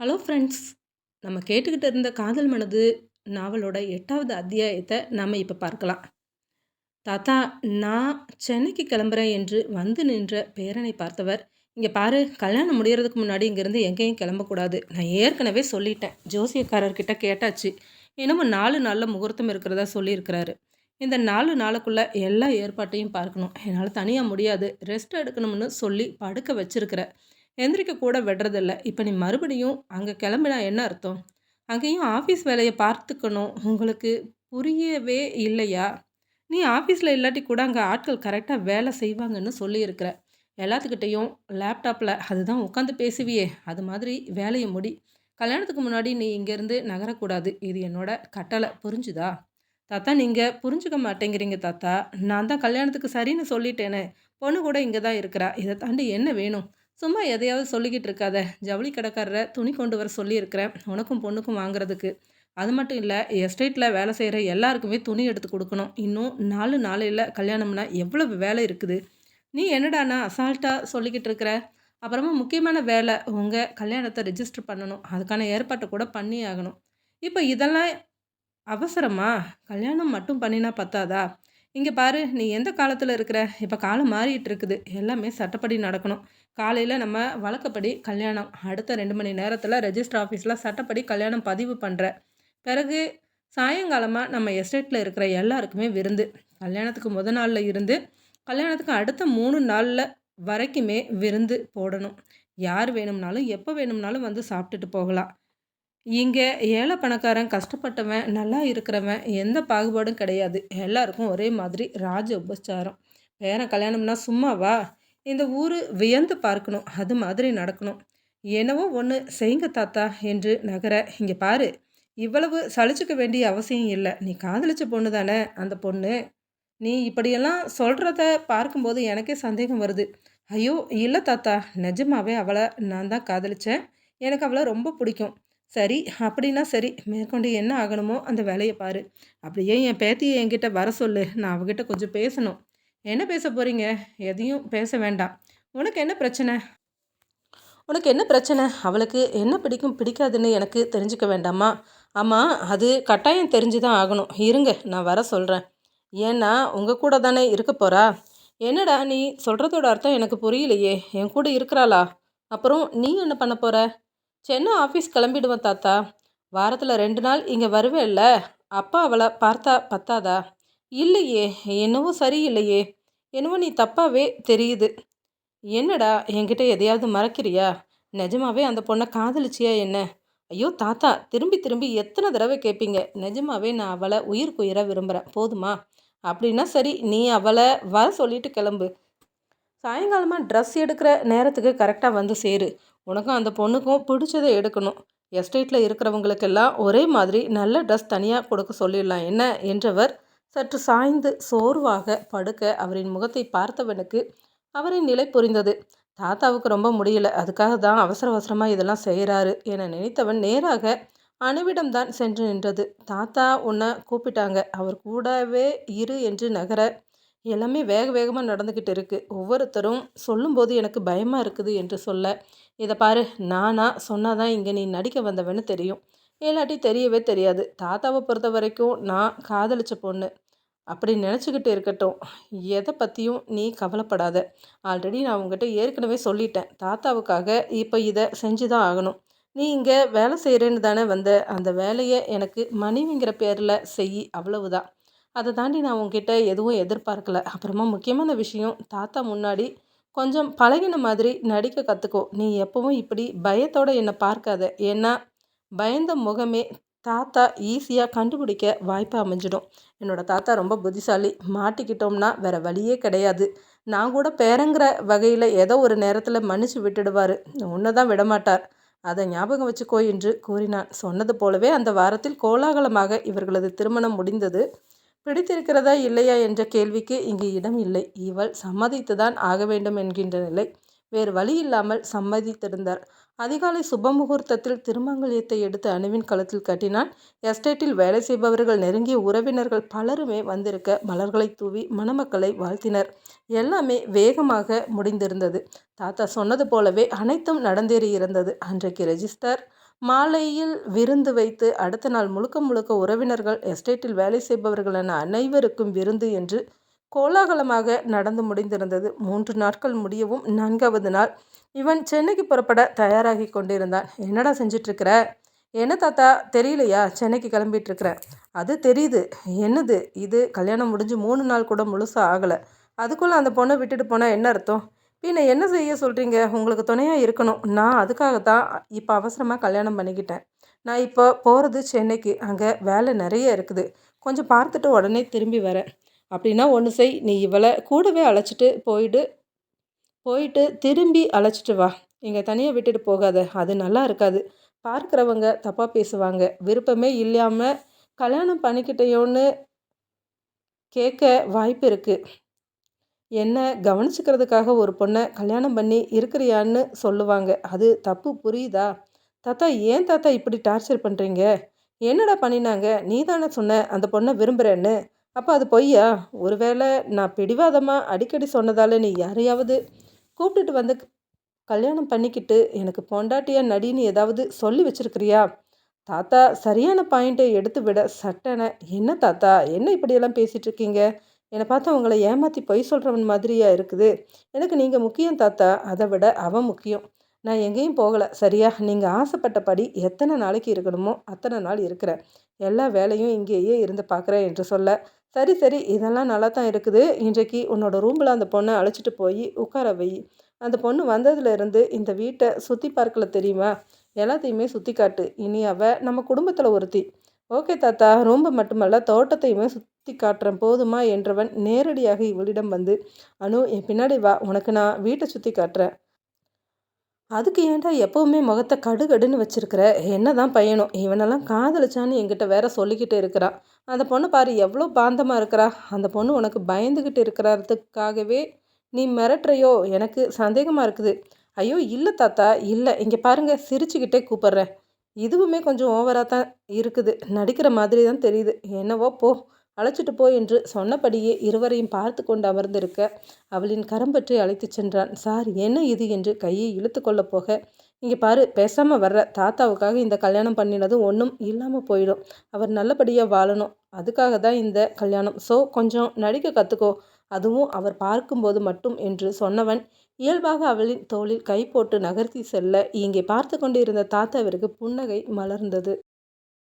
Hello friends நம்ம கேட்டுக்கிட்டு இருந்த காதல் மனது நாவலோட எட்டாவது அத்தியாயத்தை நம்ம இப்போ பார்க்கலாம். தாத்தா நான் சென்னைக்கு கிளம்புறேன் என்று வந்து நின்ற பேரனை பார்த்தவர் இங்கே பாரு கல்யாணம் முடிகிறதுக்கு முன்னாடி இங்கேருந்து எங்கேயும் கிளம்பக்கூடாது. நான் ஏற்கனவே சொல்லிட்டேன். ஜோசியக்காரர்கிட்ட கேட்டாச்சு. இன்னமும் நாலு நாளில் முகூர்த்தம் இருக்கிறதா சொல்லியிருக்கிறாரு. இந்த நாலு நாளுக்குள்ளே எல்லா ஏற்பாட்டையும் பார்க்கணும். என்னால் தனியாக முடியாது. ரெஸ்ட் எடுக்கணும்னு சொல்லி படுக்க வச்சிருக்கிறேன் எந்திரிக்க கூட விடுறதில்ல. இப்போ நீ மறுபடியும் அங்கே கிளம்பினா என்ன அர்த்தம்? அங்கேயும் ஆஃபீஸ் வேலையை பார்த்துக்கணும். உங்களுக்கு புரியவே இல்லையா? நீ ஆஃபீஸில் இல்லாட்டி கூட அங்கே ஆட்கள் கரெக்டாக வேலை செய்வாங்கன்னு சொல்லியிருக்கிற. எல்லாத்துக்கிட்டேயும் லேப்டாப்பில் அதுதான் உட்காந்து பேசுவியே. அது மாதிரி வேலையை முடி. கல்யாணத்துக்கு முன்னாடி நீ இங்கேருந்து நகரக்கூடாது. இது என்னோட கட்டளை. புரிஞ்சுதா? தாத்தா நீங்கள் புரிஞ்சுக்க மாட்டேங்கிறீங்க தாத்தா. நான் தான் கல்யாணத்துக்கு சரின்னு சொல்லிட்டேனே. பொண்ணு கூட இங்கே தான் இருக்கிறா. இதை தாண்டி என்ன வேணும்? சும்மா எதையாவது சொல்லிக்கிட்டு இருக்காத. ஜவுளி கடைக்காரரை துணி கொண்டு வர சொல்லியிருக்கிறேன். உனக்கும் பொண்ணுக்கும் வாங்குறதுக்கு. அது மட்டும் இல்லை எஸ்டேட்டில் வேலை செய்கிற எல்லாருக்குமே துணி எடுத்து கொடுக்கணும். இன்னும் நாலு நாளையில் கல்யாணம்னா எவ்வளவு வேலை இருக்குது? நீ என்னடாண்ணா அசால்ட்டாக சொல்லிக்கிட்டு இருக்கிற? அப்புறமா முக்கியமான வேலை உங்கள் கல்யாணத்தை ரிஜிஸ்டர் பண்ணணும். அதுக்கான ஏற்பாட்டை கூட பண்ணி ஆகணும். இப்போ இதெல்லாம் அவசரமா? கல்யாணம் மட்டும் பண்ணினா பத்தாதா? இங்கே பாரு நீ எந்த காலத்தில் இருக்கிற? இப்போ காலம் மாறிட்டு இருக்குது. எல்லாமே சட்டப்படி நடக்கணும். காலையில் நம்ம வழக்கப்படி கல்யாணம். அடுத்த ரெண்டு மணி நேரத்தில் ரெஜிஸ்டர் ஆஃபீஸில் சட்டப்படி கல்யாணம் பதிவு பண்ணுற பிறகு சாயங்காலமாக நம்ம எஸ்டேட்டில் இருக்கிற எல்லாருக்குமே விருந்து. கல்யாணத்துக்கு முத நாளில் இருந்து கல்யாணத்துக்கு அடுத்த மூணு நாளில் வரைக்குமே விருந்து போடணும். யார் வேணும்னாலும் எப்போ வேணும்னாலும் வந்து சாப்பிட்டுட்டு போகலாம். இங்கே ஏழை பணக்காரன் கஷ்டப்பட்டவன் நல்லா இருக்கிறவன் எந்த பாகுபாடும் கிடையாது. எல்லாருக்கும் ஒரே மாதிரி ராஜ உபச்சாரம். பேரன் கல்யாணம்னா சும்மாவா? இந்த ஊர் வியந்து பார்க்கணும். அது மாதிரி நடக்கணும். என்னவோ ஒன்று செய்யுங்க தாத்தா என்று நகர இங்கே பாரு இவ்வளவு சளிச்சுக்க வேண்டிய அவசியம் இல்லை. நீ காதலிச்ச பொண்ணு தானே அந்த பொண்ணு? நீ இப்படியெல்லாம் சொல்கிறத பார்க்கும்போது எனக்கே சந்தேகம் வருது. ஐயோ இல்லை தாத்தா நிஜமாவே அவளை நான் தான் காதலிச்சேன். எனக்கு அவளை ரொம்ப பிடிக்கும். சரி அப்படின்னா சரி மேற்கொண்டு என்ன ஆகணுமோ அந்த வேலையை பாரு. அப்படியே என் பேத்தியை என்கிட்ட வர சொல்லு. நான் அவகிட்ட கொஞ்சம் பேசணும். என்ன பேச போகிறீங்க எதையும் பேச வேண்டாம். உனக்கு என்ன பிரச்சனை? உனக்கு என்ன பிரச்சனை? அவளுக்கு என்ன பிடிக்கும் பிடிக்காதுன்னு எனக்கு தெரிஞ்சுக்க வேண்டாமா? ஆமாம் அது கட்டாயம் தெரிஞ்சு தான் ஆகணும். இருங்க நான் வர சொல்கிறேன் ஏன்னா உங்கள் கூட தானே இருக்க போகிறா என்னடா நீ சொல்கிறதோட அர்த்தம் எனக்கு புரியலையே. என் கூட இருக்கிறாளா? அப்புறம் நீ என்ன பண்ண போகிற சென்னை ஆஃபீஸ் கிளம்பிடுவேன் தாத்தா. வாரத்தில் ரெண்டு நாள் இங்கே வருவேல்ல அப்பா அவளை பார்த்தா பத்தாதா? இல்லையே என்னவோ சரியில்லையே. என்னவோ நீ தப்பாவே தெரியுது. என்னடா என்கிட்ட எதையாவது மறக்கிறியா? நிஜமாவே அந்த பொண்ணை காதலிச்சியா என்ன? ஐயோ தாத்தா திரும்பி திரும்பி எத்தனை தடவை கேட்பீங்க நிஜமாவே நான் அவளை உயிருக்கு உயிராக விரும்புகிறேன் போதுமா? அப்படின்னா சரி நீ அவளை வர சொல்லிட்டு கிளம்பு. சாயங்காலமாக ட்ரெஸ் எடுக்கிற நேரத்துக்கு கரெக்டாக வந்து சேரு. உனக்கும் அந்த பொண்ணுக்கும் பிடிச்சதை எடுக்கணும். எஸ்டேட்டில் இருக்கிறவங்களுக்கெல்லாம் ஒரே மாதிரி நல்ல ட்ரெஸ் தனியாக கொடுக்க சொல்லிடலாம். என்ன? என்றவர் சற்று சாய்ந்து சோர்வாக படுக்க அவரின் முகத்தை பார்த்தவனுக்கு அவரின் நிலை புரிந்தது. தாத்தாவுக்கு ரொம்ப முடியல. அதுக்காக தான் அவசர அவசரமாக இதெல்லாம் செய்கிறாரு என நினைத்தவன் நேராக அணுவிடம்தான் சென்று நின்றது. தாத்தா உன்னை கூப்பிட்டாங்க. அவர் கூடவே இரு என்று நகர எல்லாமே வேக வேகமாக நடந்துக்கிட்டு இருக்குது ஒவ்வொருத்தரும் சொல்லும்போது எனக்கு பயமாக இருக்குது என்று சொல்ல இதை பாரு நானா சொன்னால் தான் இங்கே நீ நடிக்க வந்தவன்னு தெரியும். இல்லாட்டி தெரியவே தெரியாது. தாத்தாவை பொறுத்த வரைக்கும் நான் காதலிச்ச பொண்ணு. அப்படி நினச்சிக்கிட்டு இருக்கட்டும். எதை பற்றியும் நீ கவலைப்படாத. ஆல்ரெடி நான் உங்ககிட்ட ஏற்கனவே சொல்லிட்டேன். தாத்தாவுக்காக இப்போ இதை செஞ்சு தான் ஆகணும். நீ இங்கே வேலை செய்கிறேன்னு தானே வந்த. அந்த வேலையை எனக்கு மனைவிங்கிற பேரில் செய் அவ்வளவுதான். அதை தாண்டி நான் உங்ககிட்ட எதுவும் எதிர்பார்க்கல. அப்புறமா முக்கியமான விஷயம் தாத்தா முன்னாடி கொஞ்சம் பழகின மாதிரி நடிக்க கற்றுக்கோ நீ எப்பவும் இப்படி பயத்தோடு என்னை பார்க்காத. ஏன்னா பயந்த முகமே தாத்தா ஈஸியாக கண்டுபிடிக்க வாய்ப்பு அமைஞ்சிடும். என்னோடய தாத்தா ரொம்ப புத்திசாலி. மாட்டிக்கிட்டோம்னா வேறு வழியே கிடையாது. நான் கூட பேரங்கிற வகையில் ஏதோ ஒரு நேரத்தில் மன்னிச்சு விட்டுடுவார். ஒன்று தான் விடமாட்டார். அதை ஞாபகம் வச்சுக்கோ என்று கூறினான். சொன்னது போலவே அந்த வாரத்தில் கோலாகலமாக இவர்களது திருமணம் முடிந்தது. பிடித்திருக்கிறதா இல்லையா என்ற கேள்விக்கு இங்கு இடம் இல்லை. இவள் சம்மதித்துதான் ஆக வேண்டும் என்கின்ற நிலை. வேறு வழி இல்லாமல் சம்மதித்திருந்தார். அதிகாலை சுபமுகூர்த்தத்தில் திருமங்கலியத்தை எடுத்து அணுவின் களத்தில் கட்டினான். எஸ்டேட்டில் வேலை செய்பவர்கள் நெருங்கிய உறவினர்கள் பலருமே வந்திருக்க மலர்களை தூவி மணமக்களை வாழ்த்தினர். எல்லாமே வேகமாக முடிந்திருந்தது. தாத்தா சொன்னது போலவே அனைத்தும் நடந்தேறி இருந்தது அன்றைக்கு ரெஜிஸ்டர் மாலையில் விருந்து வைத்து அடுத்த நாள் முழுக்க முழுக்க உறவினர்கள் எஸ்டேட்டில் வேலை செய்பவர்கள் என அனைவருக்கும் விருந்து என்று கோலாகலமாக நடந்து முடிந்திருந்தது. மூன்று நாட்கள் முடியவும் நான்காவது நாள் இவன் சென்னைக்கு புறப்பட தயாராகி கொண்டிருந்தான். என்னடா செஞ்சிட்ருக்கிற? என்ன தாத்தா? தெரியலையா? சென்னைக்கு கிளம்பிட்டுருக்குறேன் அது தெரியுது. என்னது? இது கல்யாணம் முடிஞ்சு மூணு நாள் கூட முழுசாக ஆகலை. அதுக்குள்ளே அந்த பொண்ணை விட்டுட்டு போனால் என்ன அர்த்தம்? பின்ன என்ன செய்ய சொல்கிறீங்க உங்களுக்கு துணையாக இருக்கணும். நான் அதுக்காக தான் இப்போ அவசரமாக கல்யாணம் பண்ணிக்கிட்டேன். நான் இப்போ போகிறது சென்னைக்கு. அங்கே வேலை நிறைய இருக்குது. கொஞ்சம் பார்த்துட்டு உடனே திரும்பி வரேன். அப்படின்னா ஒன்று செய். நீ இவளை கூடவே அழைச்சிட்டு போயிடு. போயிட்டு திரும்பி அழைச்சிட்டு வா. இங்கே தனியாக விட்டுட்டு போகாத. அது நல்லா இருக்காது. பார்க்குறவங்க தப்பாக பேசுவாங்க. விருப்பமே இல்லாமல் கல்யாணம் பண்ணிக்கிட்டேயோன்னு கேட்க வாய்ப்பு இருக்குது என்ன கவனிச்சுக்கிறதுக்காக ஒரு பொண்ணை கல்யாணம் பண்ணி இருக்கிறியான்னு சொல்லுவாங்க. அது தப்பு புரியுதா? தாத்தா ஏன் தாத்தா இப்படி டார்ச்சர் பண்ணுறீங்க என்னடா பண்ணினாங்க? நீ தானே சொன்ன அந்த பொண்ணை விரும்புகிறேன்னு அப்போ அது பொய்யா? ஒருவேளை நான் பிடிவாதமாக அடிக்கடி சொன்னதால் நீ யாரையாவது கூப்பிட்டுட்டு வந்து கல்யாணம் பண்ணிக்கிட்டு எனக்கு பொண்டாட்டியா நடின்னு ஏதாவது சொல்லி வச்சிருக்கிறியா? தாத்தா சரியான பாயிண்ட்டை எடுத்து விட சட்டனை. என்ன தாத்தா? என்ன இப்படியெல்லாம் பேசிகிட்டு இருக்கீங்க? என்னை பார்த்தா உங்களை ஏமாற்றி பொய் சொல்கிறவன் மாதிரியா இருக்குது. எனக்கு நீங்கள் முக்கியம் தாத்தா அதை விட அவன் முக்கியம். நான் எங்கேயும் போகலை. சரியா? நீங்கள் ஆசைப்பட்டபடி எத்தனை நாளைக்கு இருக்கணுமோ அத்தனை நாள் இருக்கிறேன். எல்லா வேலையும் இங்கேயே இருந்து பார்க்குறேன் என்று சொல்ல சரி சரி இதெல்லாம் நல்லா தான் இருக்குது. இன்றைக்கு உன்னோட ரூமில் அந்த பொண்ணை அழைச்சிட்டு போய் உட்கார வை. அந்த பொண்ணு வந்ததுலேருந்து இந்த வீட்டை சுற்றி பார்க்கல தெரியுமா? எல்லாத்தையுமே சுற்றி காட்டு. இனி அவ நம்ம குடும்பத்தில் ஒருத்தி. ஓகே தாத்தா ரூம்பு மட்டுமல்ல தோட்டத்தையுமே சுற்றி காட்டுறேன் போதுமா? என்றவன் நேரடியாக இவளிடம் வந்து அனு என் பின்னாடி வா உனக்கு நான் வீட்டை சுற்றி காட்டுறேன். அதுக்கு ஏன்டா எப்போவுமே முகத்தை கடுகடுன்னு வச்சிருக்கிற? என்ன தான் பையனும் இவனெல்லாம் காதலிச்சான்னு என்கிட்ட வேற சொல்லிக்கிட்டு இருக்கிறான் அந்த பொண்ணு பாரு எவ்வளோ பாந்தமாக இருக்கிறா. அந்த பொண்ணு உனக்கு பயந்துக்கிட்டு இருக்கிறதுக்காகவே நீ மிரட்டுறையோ? எனக்கு சந்தேகமாக இருக்குது. ஐயோ இல்லை தாத்தா இல்லை. இங்கே பாருங்கள் சிரிச்சுக்கிட்டே கூப்பிட்றேன். இதுவுமே கொஞ்சம் ஓவராக தான் இருக்குது. நடிக்கிற மாதிரி தான் தெரியுது. என்னவோ போ அழைச்சிட்டு போ என்று சொன்னபடியே இருவரையும் பார்த்து கொண்டு அமர்ந்திருக்க அவளின் கரம் பற்றி அழைத்து சென்றான். சார் என்ன இது? என்று கையை இழுத்து கொள்ள போக இங்கே பாரு பேசாமல் வர்ற. தாத்தாவுக்காக இந்த கல்யாணம் பண்ணினது ஒன்றும் இல்லாமல் போயிடும். அவர் நல்லபடியாக வாழணும். அதுக்காக தான் இந்த கல்யாணம். ஸோ கொஞ்சம் நடிக்க கற்றுக்கோ அதுவும் அவர் பார்க்கும்போது மட்டும் என்று சொன்னவன் இயல்பாக அவளின் தோளில் கை போட்டு நகர்த்தி செல்ல இங்கே பார்த்து கொண்டிருந்த தாத்தாவிற்கு புன்னகை மலர்ந்தது.